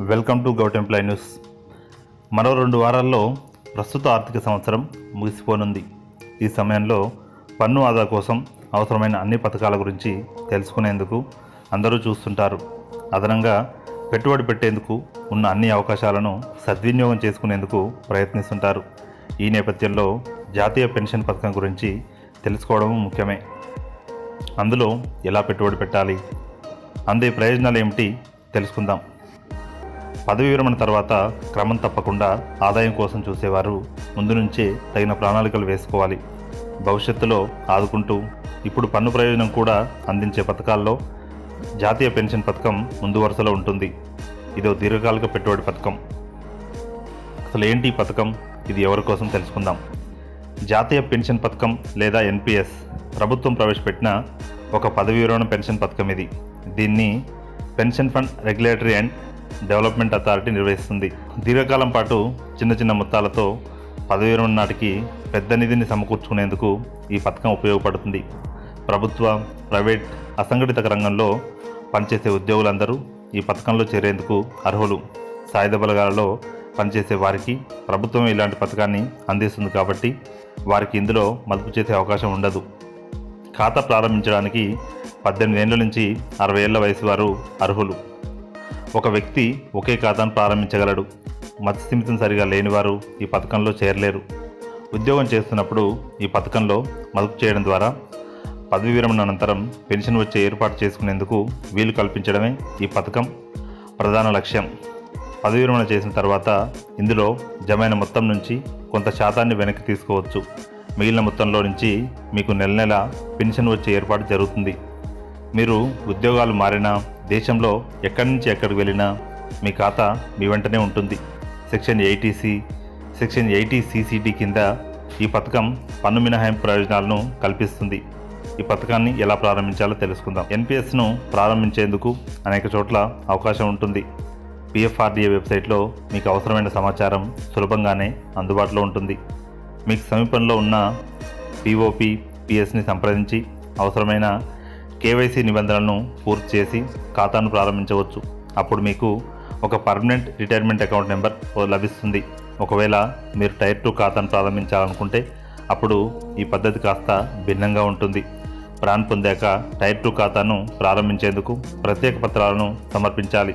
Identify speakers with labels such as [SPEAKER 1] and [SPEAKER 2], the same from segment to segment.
[SPEAKER 1] Welcome to govt employee news. మరో రెండు వారాల్లో ప్రస్తుత ఆర్థిక సంవత్సరం ముగిసిపోనుంది. ఈ సమయంలో పన్ను ఆదా కోసం అవసరమైన అన్ని పథకాల గురించి తెలుసుకునేందుకు అందరూ చూస్తుంటారు. అదనంగా పెట్టుబడి పెట్టేందుకు ఉన్న అన్ని అవకాశాలను సద్వినియోగం చేసుకునేందుకు ప్రయత్నిస్తుంటారు. ఈ నేపథ్యంలో జాతీయ పెన్షన్ పథకం గురించి తెలుసుకోవడం ముఖ్యమే. అందులో ఎలా పెట్టుబడి పెట్టాలి? అందే ప్రయోజనాలు ఏమిటి తెలుసుకుందాం. పదవి విరమణ తర్వాత క్రమం తప్పకుండా ఆదాయం కోసం చూసేవారు. ముందు నుంచే తగిన ప్రణాళికలు వేసుకోవాలి. భవిష్యత్తులో ఆదుకుంటూ ఇప్పుడు పన్ను ప్రయోజనం కూడా అందించే పథకాల్లో జాతీయ పెన్షన్ పథకం ముందు వరుసలో ఉంటుంది. ఇదో దీర్ఘకాలిక పెట్టుబడి పథకం. అసలు ఏంటి ఈ పథకం? ఇది ఎవరి కోసం తెలుసుకుందాం. జాతీయ పెన్షన్ పథకం లేదా ఎన్పిఎస్ ప్రభుత్వం ప్రవేశపెట్టిన ఒక పదవి విరమణ పెన్షన్ పథకం ఇది. దీన్ని pension fund regulatory and development authority నిర్వహిస్తుంది. దీర్ఘకాలం పాటు చిన్న చిన్న మొత్తాలతో పదవి విరమణ నాటికి పెద్ద నిధిని సమకూర్చుకునేందుకు ఈ పథకం ఉపయోగపడుతుంది. ప్రభుత్వ ప్రైవేట్ అసంఘటిత రంగంలో పనిచేసే ఉద్యోగులందరూ ఈ పథకంలో చేరేందుకు అర్హులు. సాయుధ బలగాలలో పనిచేసే వారికి ప్రభుత్వం ఇలాంటి పథకాన్ని అందిస్తుంది కాబట్టి వారికి ఇందులో మదుపు చేసే అవకాశం ఉండదు. ఖాతా ప్రారంభించడానికి పద్దెనిమిది ఏళ్ళ నుంచి అరవై ఏళ్ళ వయసు వారు అర్హులు. ఒక వ్యక్తి ఒకే ఖాతాను ప్రారంభించగలడు. మత్స్యమితం సరిగా లేనివారు ఈ పథకంలో చేరలేరు. ఉద్యోగం చేస్తున్నప్పుడు ఈ పథకంలో మదుపు చేయడం ద్వారా పదవి విరమణ అనంతరం పెన్షన్ వచ్చే ఏర్పాటు చేసుకునేందుకు వీలు కల్పించడమే ఈ పథకం ప్రధాన లక్ష్యం. పదవి విరమణ చేసిన తర్వాత ఇందులో జమైన మొత్తం నుంచి కొంత శాతాన్ని వెనక్కి తీసుకోవచ్చు. మిగిలిన మొత్తంలో నుంచి మీకు నెల నెల పెన్షన్ వచ్చే ఏర్పాటు జరుగుతుంది. మీరు ఉద్యోగాలు మారినా దేశంలో ఎక్కడి నుంచి ఎక్కడికి వెళ్ళినా మీ ఖాతా మీ వెంటనే ఉంటుంది. Section eighty C section eighty CCD కింద ఈ పథకం పన్ను మినహాయింపు ప్రయోజనాలను కల్పిస్తుంది. ఈ పథకాన్ని ఎలా ప్రారంభించాలో తెలుసుకుందాం. ఎన్పిఎస్ను ప్రారంభించేందుకు అనేక చోట్ల అవకాశం ఉంటుంది. పిఎఫ్ఆర్డీఏ వెబ్సైట్లో మీకు అవసరమైన సమాచారం సులభంగానే అందుబాటులో ఉంటుంది. మీకు సమీపంలో ఉన్న పిఓపి పిఎస్ని సంప్రదించి అవసరమైన కేవైసీ నిబంధనలను పూర్తి చేసి ఖాతాను ప్రారంభించవచ్చు. అప్పుడు మీకు ఒక పర్మనెంట్ రిటైర్మెంట్ అకౌంట్ నెంబర్ లభిస్తుంది. ఒకవేళ మీరు టైర్ టూ ఖాతాను ప్రారంభించాలనుకుంటే అప్పుడు ఈ పద్ధతి కాస్త భిన్నంగా ఉంటుంది. ప్రాన్ పొందాక టైర్ టూ ఖాతాను ప్రారంభించేందుకు ప్రత్యేక పత్రాలను సమర్పించాలి.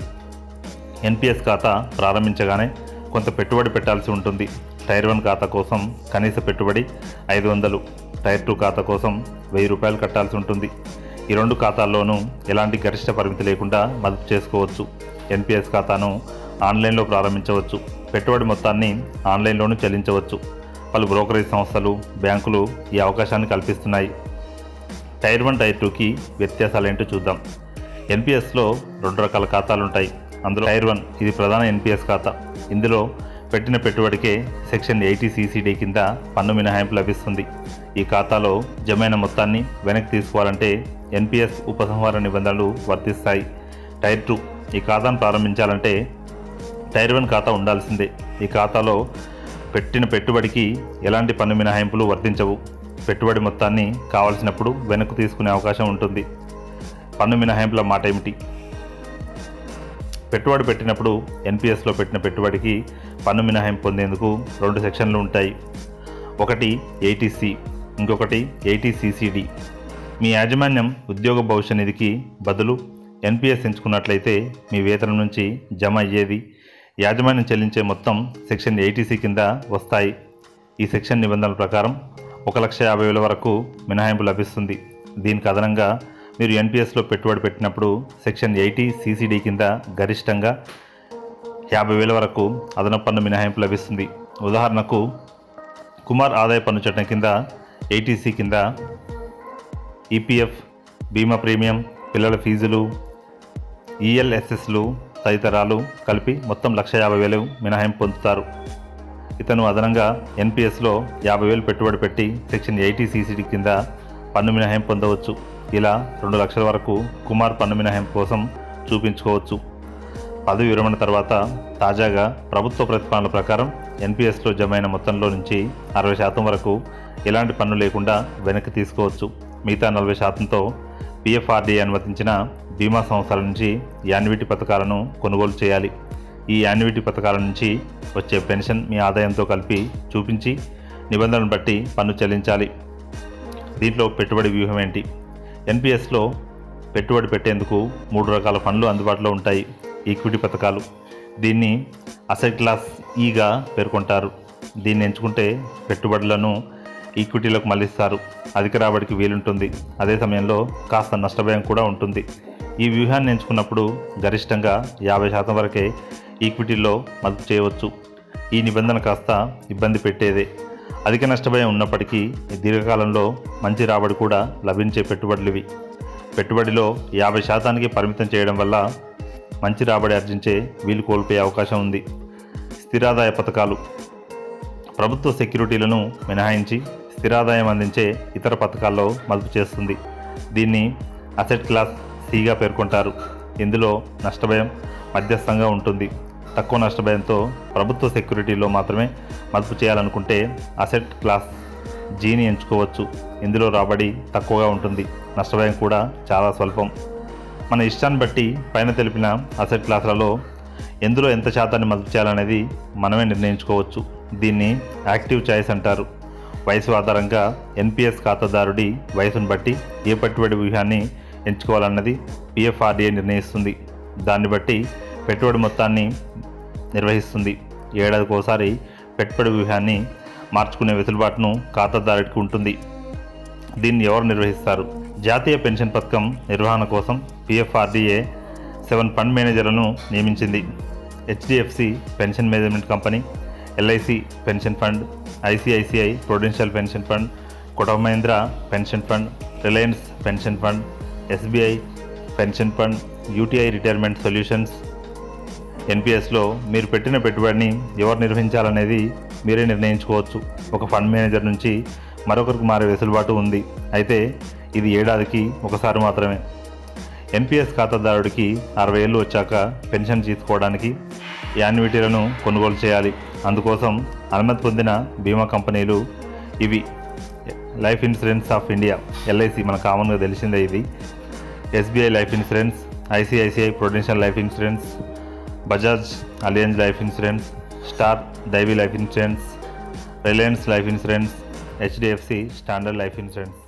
[SPEAKER 1] ఎన్పిఎస్ ఖాతా ప్రారంభించగానే కొంత పెట్టుబడి పెట్టాల్సి ఉంటుంది. టైర్ వన్ ఖాతా కోసం కనీస పెట్టుబడి ఐదు వందలు. టైర్ టూ ఖాతా కోసం వెయ్యి రూపాయలు కట్టాల్సి ఉంటుంది. ఈ రెండు ఖాతాల్లోనూ ఎలాంటి గరిష్ట పరిమితి లేకుండా మదుపు చేసుకోవచ్చు. ఎన్పిఎస్ ఖాతాను ఆన్లైన్లో ప్రారంభించవచ్చు. పెట్టుబడి మొత్తాన్ని ఆన్లైన్లోనూ చెల్లించవచ్చు. పలు బ్రోకరేజ్ సంస్థలు బ్యాంకులు ఈ అవకాశాన్ని కల్పిస్తున్నాయి. టైర్ వన్ టైర్ టూకి వ్యత్యాసాలు ఏంటో చూద్దాం. ఎన్పిఎస్లో రెండు రకాల ఖాతాలు ఉంటాయి అందులో టైర్ వన్ ఇది ప్రధాన ఎన్పిఎస్ ఖాతా. ఇందులో పెట్టిన పెట్టుబడికే సెక్షన్ ఎయిటీ సీసీడీ కింద పన్ను మినహాయింపు లభిస్తుంది. ఈ ఖాతాలో జమైన మొత్తాన్ని వెనక్కి తీసుకోవాలంటే ఎన్పిఎస్ ఉపసంహార నిబంధనలు వర్తిస్తాయి. టైర్ టూ ఈ ఖాతాను ప్రారంభించాలంటే టైర్ వన్ ఖాతా ఉండాల్సిందే. ఈ ఖాతాలో పెట్టిన పెట్టుబడికి ఎలాంటి పన్ను మినహాయింపులు వర్తించవు. పెట్టుబడి మొత్తాన్ని కావాల్సినప్పుడు వెనక్కు తీసుకునే అవకాశం ఉంటుంది. పన్ను మినహాయింపుల మాట ఏమిటి పెట్టుబడి పెట్టినప్పుడు ఎన్పిఎస్లో పెట్టిన పెట్టుబడికి పన్ను మినహాయింపు పొందేందుకు రెండు సెక్షన్లు ఉంటాయి. ఒకటి ఏటీసీ ఇంకొకటి ఏటీసీసీడి మీ యాజమాన్యం ఉద్యోగ భవిష్య నిధికి బదులు ఎన్పిఎస్ ఎంచుకున్నట్లయితే మీ వేతనం నుంచి జమ అయ్యేది యాజమాన్యం చెల్లించే మొత్తం సెక్షన్ ఎయిటీసీ కింద వస్తాయి. ఈ సెక్షన్ నిబంధనల ప్రకారం ఒక లక్ష యాభై వేల వరకు మినహాయింపు లభిస్తుంది. దీనికి అదనంగా మీరు ఎన్పిఎస్లో పెట్టుబడి పెట్టినప్పుడు సెక్షన్ ఎయిటీ సీసీడీ కింద గరిష్టంగా యాభై వేల వరకు అదనపు పన్ను మినహాయింపు లభిస్తుంది. ఉదాహరణకు కుమార్ ఆదాయ పన్ను చట్టం కింద ఏటీసీ కింద ఈపీఎఫ్ బీమా ప్రీమియం పిల్లల ఫీజులు ఈఎల్ఎస్ఎస్లు తదితరాలు కలిపి మొత్తం లక్ష యాభై వేలు మినహాయింపు పొందుతారు. ఇతను అదనంగా ఎన్పిఎస్లో యాభై వేలు పెట్టుబడి పెట్టి సెక్షన్ ఎయిటీ సీసీడీ కింద పన్ను మినహాయింపు పొందవచ్చు. ఇలా రెండు లక్షల వరకు కుమార్ పన్ను మినహాయింపు కోసం చూపించుకోవచ్చు. పదవి విరమణ తర్వాత తాజాగా ప్రభుత్వ ప్రతిపాదనల ప్రకారం ఎన్పిఎస్లో జమైన మొత్తంలో నుంచి అరవై శాతం వరకు ఎలాంటి పన్ను లేకుండా వెనక్కి తీసుకోవచ్చు. మిగతా నలభై శాతంతో పిఎఫ్ఆర్డీ అనుమతించిన బీమా సంస్థల నుంచి యాన్యుటీ పథకాలను కొనుగోలు చేయాలి. ఈ యాన్యుటీ పథకాల నుంచి వచ్చే పెన్షన్ మీ ఆదాయంతో కలిపి చూపించి నిబంధనలను బట్టి పన్ను చెల్లించాలి. దీంట్లో పెట్టుబడి వ్యూహం ఏంటి? ఎన్పిఎస్లో పెట్టుబడి పెట్టేందుకు మూడు రకాల ఫండ్లు అందుబాటులో ఉంటాయి. ఈక్విటీ పథకాలు. దీన్ని అసెట్ క్లాస్ ఈగా పేర్కొంటారు. దీన్ని ఎంచుకుంటే పెట్టుబడులను ఈక్విటీలకు మళ్ళిస్తారు అధిక రాబడికి వీలుంటుంది. అదే సమయంలో కాస్త నష్టభయం కూడా ఉంటుంది. ఈ వ్యూహాన్ని ఎంచుకున్నప్పుడు గరిష్టంగా యాభై శాతం వరకే ఈక్విటీల్లో మదుపు చేయవచ్చు. ఈ నిబంధన కాస్త ఇబ్బంది పెట్టేదే. అధిక నష్టభయం ఉన్నప్పటికీ దీర్ఘకాలంలో మంచి రాబడి కూడా లభించే పెట్టుబడులువి. పెట్టుబడిలో యాభై శాతానికి పరిమితం చేయడం వల్ల మంచి రాబడి ఆర్జించే వీలు కోల్పోయే అవకాశం ఉంది. స్థిరాదాయ పథకాలు. ప్రభుత్వ సెక్యూరిటీలను మినహాయించి స్థిరాదాయం అందించే ఇతర పథకాల్లో మదుపు చేస్తుంది. దీన్ని అసెట్ క్లాస్ సిగా పేర్కొంటారు. ఇందులో నష్టభయం మధ్యస్థంగా ఉంటుంది. తక్కువ నష్టభయంతో ప్రభుత్వ సెక్యూరిటీలో మాత్రమే మదుపు చేయాలనుకుంటే అసెట్ క్లాస్ జీని ఎంచుకోవచ్చు. ఇందులో రాబడి తక్కువగా ఉంటుంది. నష్టభయం కూడా చాలా స్వల్పం. మన ఇష్టాన్ని బట్టి పైన తెలిపిన అసెట్ క్లాసులలో ఎందులో ఎంత శాతాన్ని మదుపు చేయాలనేది మనమే నిర్ణయించుకోవచ్చు. దీన్ని యాక్టివ్ చాయిస్ అంటారు. వయసు ఆధారంగా ఎన్పిఎస్ ఖాతాదారుడి వయసును బట్టి ఏ పెట్టుబడి వ్యూహాన్ని ఎంచుకోవాలన్నది పిఎఫ్ఆర్డిఏ నిర్ణయిస్తుంది. దాన్ని బట్టి పెట్టుబడి మొత్తాన్ని నిర్వహిస్తుంది. ఏడాదికి ఒకసారి పెట్టుబడి వ్యూహాన్ని మార్చుకునే వెసులుబాటును ఖాతాదారుడికి ఉంటుంది. దీన్ని ఎవరు నిర్వహిస్తారు? జాతీయ పెన్షన్ పథకం నిర్వహణ కోసం పిఎఫ్ఆర్డీఏ సెవెన్ ఫండ్ మేనేజర్లను నియమించింది. HDFC pension management company LIC pension fund ICICI Prudential pension fund కుటుంబ Mahindra pension fund Reliance pension fund SBI pension fund UTI retirement solutions ఎన్పిఎస్లో మీరు పెట్టిన పెట్టుబడిని ఎవరు నిర్వహించాలనేది మీరే నిర్ణయించుకోవచ్చు. ఒక ఫండ్ మేనేజర్ నుంచి మరొకరికి మారే వెసులుబాటు ఉంది. అయితే ఇది ఏడాదికి ఒకసారి మాత్రమే. ఎన్పిఎస్ ఖాతాదారుడికి అరవై ఏళ్ళు వచ్చాక పెన్షన్ తీసుకోవడానికి యాన్యుటీలను కొనుగోలు చేయాలి. అందుకోసం అనుమతి పొందిన బీమా కంపెనీలు ఇవి. Life insurance of India LIC మన కామన్గా తెలిసిందే ఇది. SBI life insurance ICICI Prudential life insurance Bajaj Allianz life insurance star డైవీ life insurance Reliance life insurance HDFC standard life insurance